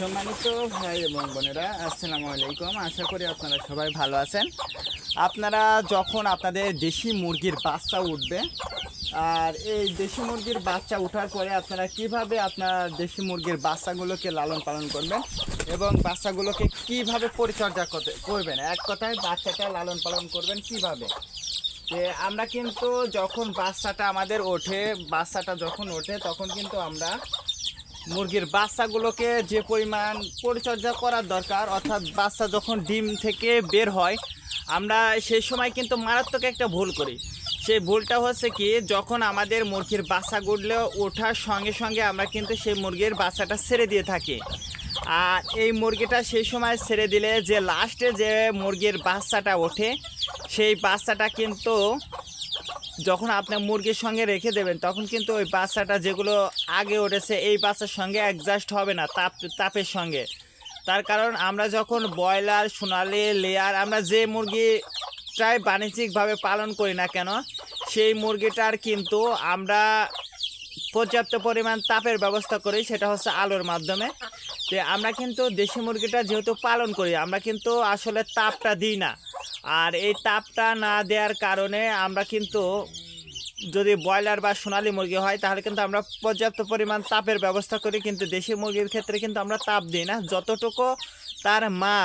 সম্মানিত ভাই এবং বোনেরা, আসসালামু আলাইকুম। আশা করি আপনারা সবাই ভালো আছেন। আপনারা যখন আপনাদের দেশি মুরগির বাচ্চা উঠবে, আর এই দেশি মুরগির বাচ্চা ওঠার পরে আপনারা কীভাবে আপনার দেশি মুরগির বাচ্চাগুলোকে লালন পালন করবেন এবং বাচ্চাগুলোকে কীভাবে পরিচর্যা করতে করবেন? এক কথায়, বাচ্চাটা লালন পালন করবেন কীভাবে? যে আমরা কিন্তু যখন বাচ্চাটা আমাদের ওঠে, বাচ্চাটা যখন ওঠে, তখন কিন্তু আমরা মুরগির বাচ্চাগুলোকে যে পরিমাণ পরিচর্যা করার দরকার, অর্থাৎ বাচ্চা যখন ডিম থেকে বের হয়, আমরা সেই সময় কিন্তু মারাত্মক একটা ভুল করি। সেই ভুলটা হচ্ছে কি, যখন আমাদের মুরগির বাচ্চাগুলো ওঠার সঙ্গে সঙ্গে আমরা কিন্তু সেই মুরগির বাচ্চাটা ছেড়ে দিয়ে থাকি। আর এই মুরগিটা সেই সময় ছেড়ে দিলে যে লাস্টে যে মুরগির বাচ্চাটা ওঠে, সেই বাচ্চাটা কিন্তু যখন আপনি মুরগির সঙ্গে রেখে দেবেন, তখন কিন্তু ওই বাচ্চাটা যেগুলো আগে উঠেছে, এই বাচ্চার সঙ্গে অ্যাডজাস্ট হবে না, তাপ, তাপের সঙ্গে। তার কারণ আমরা যখন ব্রয়লার, সোনালি, লেয়ার, আমরা যে মুরগিটাই বাণিজ্যিকভাবে পালন করি না কেন, সেই মুরগিটার কিন্তু আমরা পর্যাপ্ত পরিমাণ তাপের ব্যবস্থা করি, সেটা হচ্ছে আলোর মাধ্যমে। তো আমরা কিন্তু দেশি মুরগিটা যেহেতু পালন করি, আমরা কিন্তু আসলে তাপটা দিই না। আর এই তাপটা না দেওয়ার কারণে আমরা কিন্তু যদি ব্রয়লার বা সোনালী মুরগি হয়, তাহলে কিন্তু আমরা পর্যাপ্ত পরিমাণ তাপের ব্যবস্থা করি, কিন্তু দেশি মুরগির ক্ষেত্রে কিন্তু আমরা তাপ দিই না। যতটুকু তার মা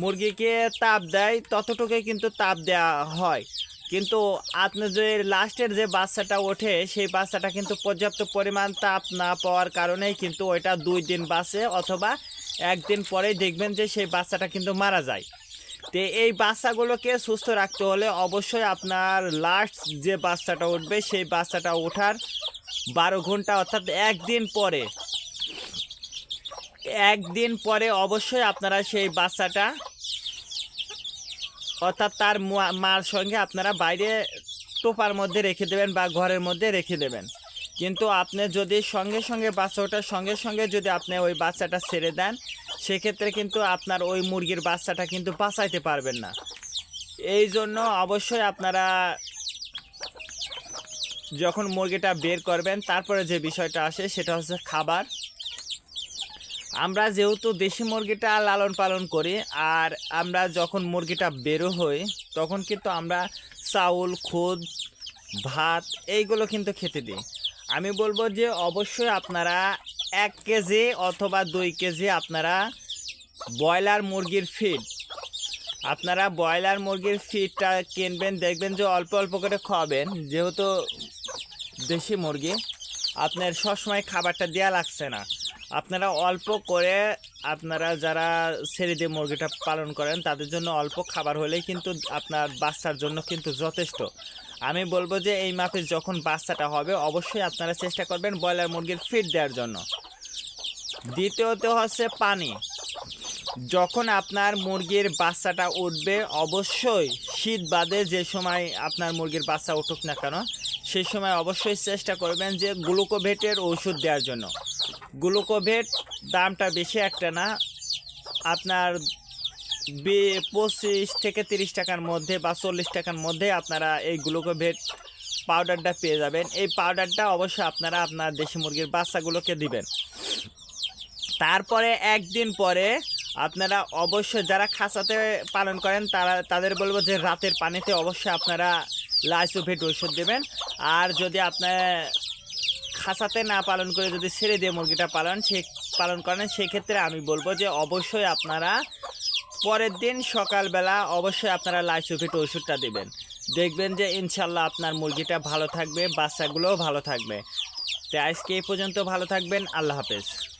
মুরগিকে তাপ দেয়, ততটুকুই কিন্তু তাপ দেওয়া হয়। কিন্তু আপনার যে লাস্টের যে বাচ্চাটা ওঠে, সেই বাচ্চাটা কিন্তু পর্যাপ্ত পরিমাণ তাপ না পাওয়ার কারণেই কিন্তু ওইটা দুই দিন বাঁচে অথবা একদিন পরেই দেখবেন যে সেই বাচ্চাটা কিন্তু মারা যায়। তো এই বাচ্চাগুলোকে সুস্থ রাখতে হলে অবশ্যই আপনার লাস্ট যে বাচ্চাটা উঠবে, সেই বাচ্চাটা ওঠার বারো ঘণ্টা অর্থাৎ একদিন পরে। একদিন পরে অবশ্যই আপনারা সেই বাচ্চাটা অর্থাৎ তার মার সঙ্গে আপনারা বাইরে টোপার মধ্যে রেখে দেবেন বা ঘরের মধ্যে রেখে দেবেন। কিন্তু আপনি যদি সঙ্গে সঙ্গে বাচ্চা সঙ্গে সঙ্গে যদি আপনি ওই বাচ্চাটা ছেড়ে দেন, সেক্ষেত্রে কিন্তু আপনার ওই মুরগির বাচ্চাটা কিন্তু বাঁচাইতে পারবেন না। এই জন্য অবশ্যই আপনারা যখন মুরগিটা বের করবেন, তারপরে যে বিষয়টা আসে সেটা হচ্ছে খাবার। আমরা যেহেতু দেশি মুরগিটা লালন পালন করি, আর আমরা যখন মুরগিটা বেরো হই, তখন কিন্তু আমরা চাউল, খুদ, ভাত, এইগুলো কিন্তু খেতে দিই। আমি বলব যে অবশ্যই আপনারা এক কেজি অথবা দুই কেজি আপনারা ব্রয়লার মুরগির ফিড আপনারা ব্রয়লার মুরগির ফিডটা কিনবেন, দেখবেন যে অল্প অল্প করে খাওয়াবেন যেহেতু দেশি মুরগি, আপনার সবসময় খাবারটা দেওয়া লাগছে না। আপনারা অল্প করে আপনারা যারা ছেড়ে দিয়ে মুরগিটা পালন করেন, তাদের জন্য অল্প খাবার হলেই কিন্তু আপনার বাচ্চার জন্য কিন্তু যথেষ্ট। আমি বলব যে এই মাপে যখন বাচ্চাটা হবে, অবশ্যই আপনারা চেষ্টা করবেন ব্রয়লার মুরগির ফিড দেওয়ার জন্য। দ্বিতীয়ত হচ্ছে পানি। যখন আপনার মুরগির বাচ্চাটা উঠবে, অবশ্যই শীত বাদে যে সময় আপনার মুরগির বাচ্চা উঠুক না কেন সেই সময় অবশ্যই চেষ্টা করবেন যে গ্লুকোভেটের ওষুধ দেওয়ার জন্য। গ্লুকোভেট দামটা বেশি একটা না, আপনার পঁচিশ থেকে তিরিশ টাকার মধ্যে বা চল্লিশ টাকার মধ্যে আপনারা এই গ্লুকোভেট পাউডারটা পেয়ে যাবেন। এই পাউডারটা অবশ্যই আপনারা আপনার দেশি মুরগির বাচ্চাগুলোকে দিবেন। তারপরে একদিন পরে আপনারা অবশ্যই যারা খাঁচাতে পালন করেন, তারা, তাদের বলব যে রাতের পানিতে অবশ্যই আপনারা লাইসোভেট ওষুধ দেবেন। আর যদি আপনার খাঁচাতে না পালন করে যদি ছেড়ে দিয়ে মুরগিটা পালন, সে, পালন করেন, সেক্ষেত্রে আমি বলব যে অবশ্যই আপনারা পরের দিন সকালবেলা অবশ্যই আপনারা লাইসুফিট ওষুধটা দেবেন। দেখবেন যে ইনশাল্লাহ আপনার মুরগিটা ভালো থাকবে, বাচ্চাগুলোও ভালো থাকবে। তাই আজকে এই পর্যন্ত ভালো থাকবেন, আল্লাহ হাফেজ।